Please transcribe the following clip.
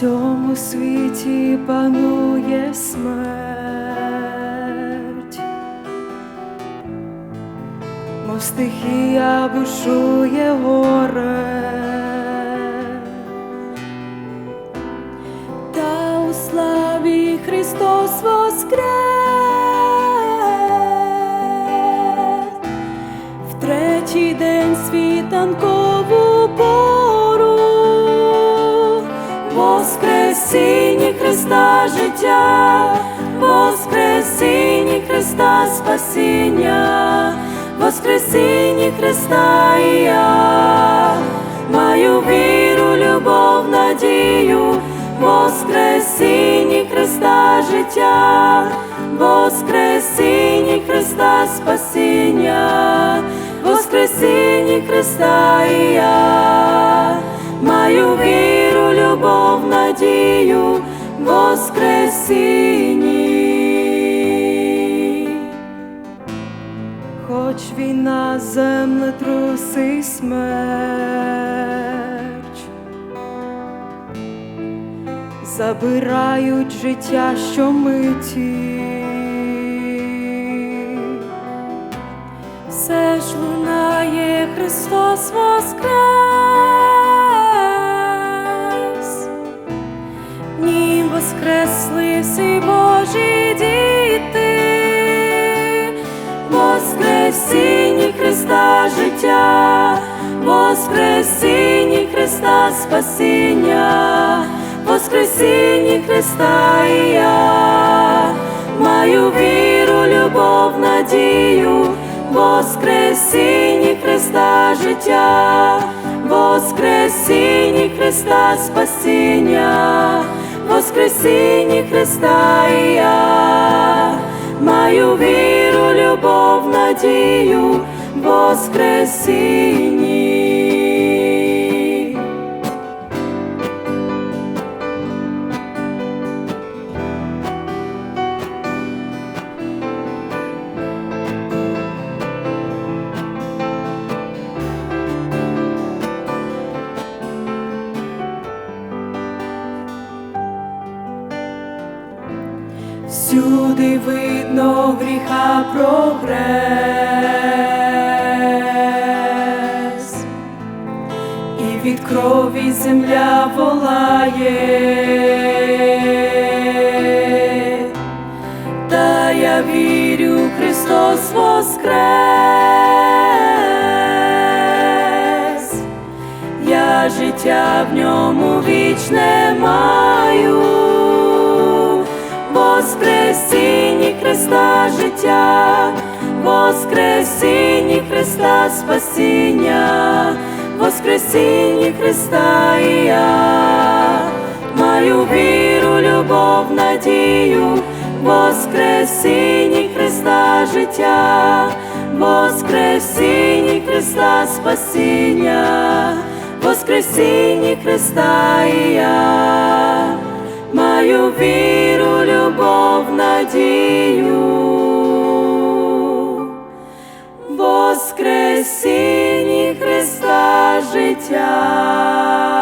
цьому світі панує смерть, мов стихія бушує горе, та у славі Христос воскрес, в третій день світанкову Воскресіння Христа життя, Воскресіння Христа спасіння, Воскресіння Христа і я, маю віру, любов, надію, Воскресіння Христа життя, Воскресіння Христа спасіння, Воскресіння Христа і я, маю віру, любов, надію, Воскресінні. Хоч війна, землетруси смерч забирають життя щомиті. Все ж лунає Христос воскрес, Воскресіння Христа спасіння, Воскресіння Христа і я, маю віру, любов, надію, Воскресіння Христа життя, Воскресіння Христа спасіння, Воскресіння Христа і я, маю віру, любов, надію, Воскресінні. Всюди видно гріха прогрес, і від крові земля волає, та я вірю, Христос воскрес, я життя в ньому вічне маю. Воскресіння Христа життя, Воскресіння Христа спасіння, Воскресіння Христа і я, маю віру, любов, надію, Воскресіння Христа життя, Воскресіння Христа спасіння, Воскресіння Христа і я. Маю віру, любов, надію, воскресінні Христа життя.